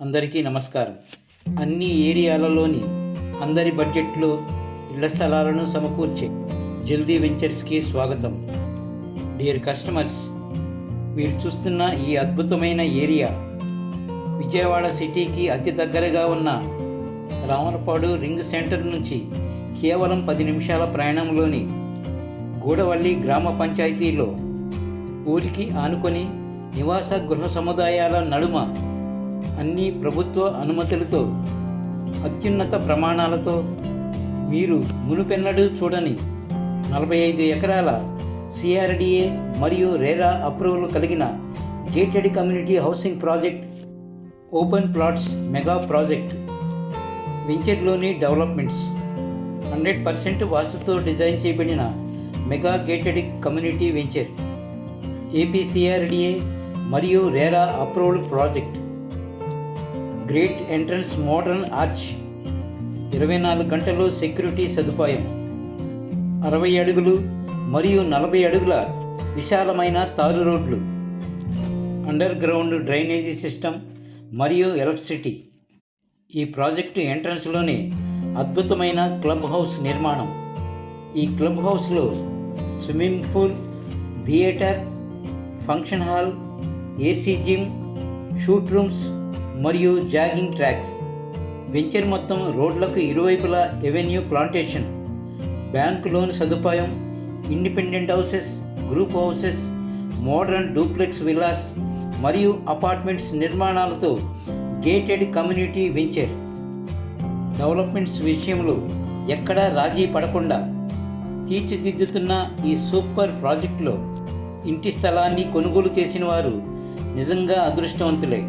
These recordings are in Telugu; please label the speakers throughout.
Speaker 1: అందరికీ నమస్కారం. అన్ని ఏరియాలలోని అందరి బడ్జెట్లో ఇళ్ళ స్థలాలను సమకూర్చే జల్దీ వెంచర్స్కి స్వాగతం. డియర్ కస్టమర్స్ మీరు చూస్తున్న ఈ అద్భుతమైన ఏరియా విజయవాడ సిటీకి అతి దగ్గరగా ఉన్న రామలపాడు రింగ్ సెంటర్ నుంచి కేవలం పది నిమిషాల ప్రయాణంలోని గూడవల్లి గ్రామ పంచాయతీలో ఊరికి ఆనుకొని నివాస గృహ సముదాయాల నడుమ అన్ని ప్రభుత్వ అనుమతులతో అత్యున్నత ప్రమాణాలతో మీరు మునుపెన్నడూ చూడని నలభై ఐదు ఎకరాల సిఆర్డిఏ మరియు రేరా అప్రూవల్ కలిగిన gated community housing project open plots mega project వెంచర్లోని developments. Hundred percent వాస్తుతో డిజైన్ చేయబడిన mega gated community venture APCRDA మరియు RERA approved project. Great entrance modern arch. ఇరవై నాలుగు గంటలు సెక్యూరిటీ సదుపాయం. అరవై అడుగులు మరియు నలభై అడుగుల విశాలమైన తారు రోడ్లు. అండర్ గ్రౌండ్ డ్రైనేజీ సిస్టమ్ మరియు ఎలక్ట్రిసిటీ. ఈ ప్రాజెక్టు ఎంట్రన్స్లోనే అద్భుతమైన క్లబ్ హౌస్ నిర్మాణం. ఈ క్లబ్ హౌస్లో swimming pool theatre function hall AC gym suite rooms మరియు జాగింగ్ ట్రాక్స్. వెంచర్ మొత్తం రోడ్లకు ఇరువైపులా ఎవెన్యూ ప్లాంటేషన్. బ్యాంక్ లోన్ సదుపాయం independent houses group houses modern duplex villas మరియు అపార్ట్మెంట్స్ నిర్మాణాలతో గేటెడ్ కమ్యూనిటీ వెంచర్. డెవలప్మెంట్స్ విషయంలో ఎక్కడా రాజీ పడకుండా తీర్చిదిద్దుతున్న ఈ సూపర్ ప్రాజెక్టులో ఇంటి స్థలాన్ని కొనుగోలు చేసిన వారు నిజంగా అదృష్టవంతులే.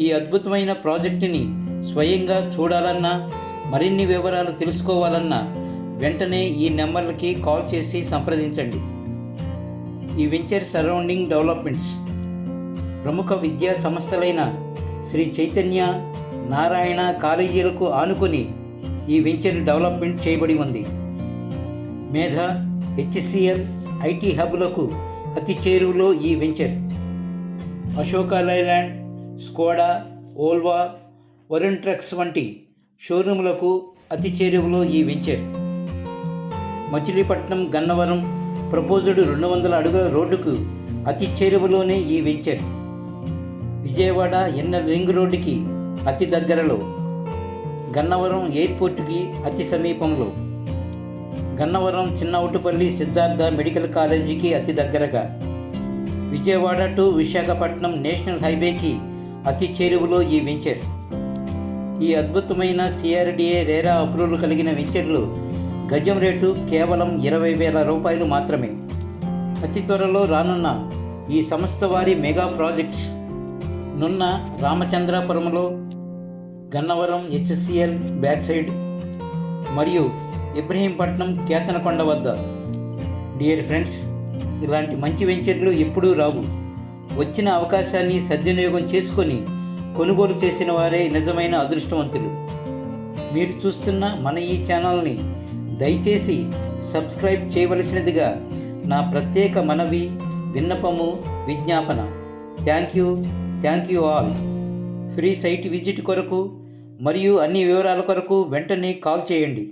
Speaker 1: ఈ అద్భుతమైన ప్రాజెక్టుని స్వయంగా చూడాలన్నా మరిన్ని వివరాలు తెలుసుకోవాలన్నా వెంటనే ఈ నెంబర్లకి కాల్ చేసి సంప్రదించండి. ఈ వెంచర్ సరౌండింగ్ డెవలప్మెంట్స్ ప్రముఖ విద్యా సంస్థలైన శ్రీ చైతన్య నారాయణ కాలేజీలకు ఆనుకొని ఈ వెంచర్ డెవలప్మెంట్ చేయబడి ఉంది. మేధ హెచ్సిఎల్ ఐటీ హబ్లకు అతి చేరువలో ఈ venture. Ashok Leyland Skoda Volvo Varun trucks వంటి షోరూములకు అతి చేరువలో ఈ వెంచర్. మచిలీపట్నం గన్నవరం ప్రపోజుడ్ రెండు వందల అడుగుల రోడ్డుకు అతి చేరువలోనే ఈ వెంచర్. విజయవాడ ఎన్నెల్ రింగ్ రోడ్డుకి అతి దగ్గరలో. గన్నవరం ఎయిర్పోర్టుకి అతి సమీపంలో. గన్నవరం చిన్నవుటుపల్లి సిద్ధార్థ మెడికల్ కాలేజీకి అతి దగ్గరగా. విజయవాడ టు విశాఖపట్నం నేషనల్ హైవేకి అతి చేరువలో ఈ వెంచర్. ఈ అద్భుతమైన సిఆర్డిఏ రేరా అప్రూవల్ కలిగిన వెంచర్లు గజం రేటు కేవలం ఇరవై వేల రూపాయలు మాత్రమే. అతి త్వరలో రానున్న ఈ సంస్థ వారి మెగా ప్రాజెక్ట్స్ నున్న రామచంద్రాపురంలో గన్నవరం హెచ్సిఎల్ బ్యాక్ సైడ్ మరియు ఇబ్రహీంపట్నం కేతనకొండ వద్ద. డియర్ ఫ్రెండ్స్ ఇలాంటి మంచి వెంచర్లు ఎప్పుడూ రావు. వచ్చిన అవకాశాన్ని సద్వినియోగం చేసుకొని కొనుగోలు చేసిన వారే నిజమైన అదృష్టవంతులు. మీరు చూస్తున్న మన ఈ ఛానల్ని దయచేసి సబ్స్క్రైబ్ చేయవలసినదిగా నా ప్రత్యేక మనవి విన్నపము విజ్ఞాపన. Thank you thank you all. Free site visit కొరకు మరియు అన్ని వివరాల కొరకు వెంటనే కాల్ చేయండి.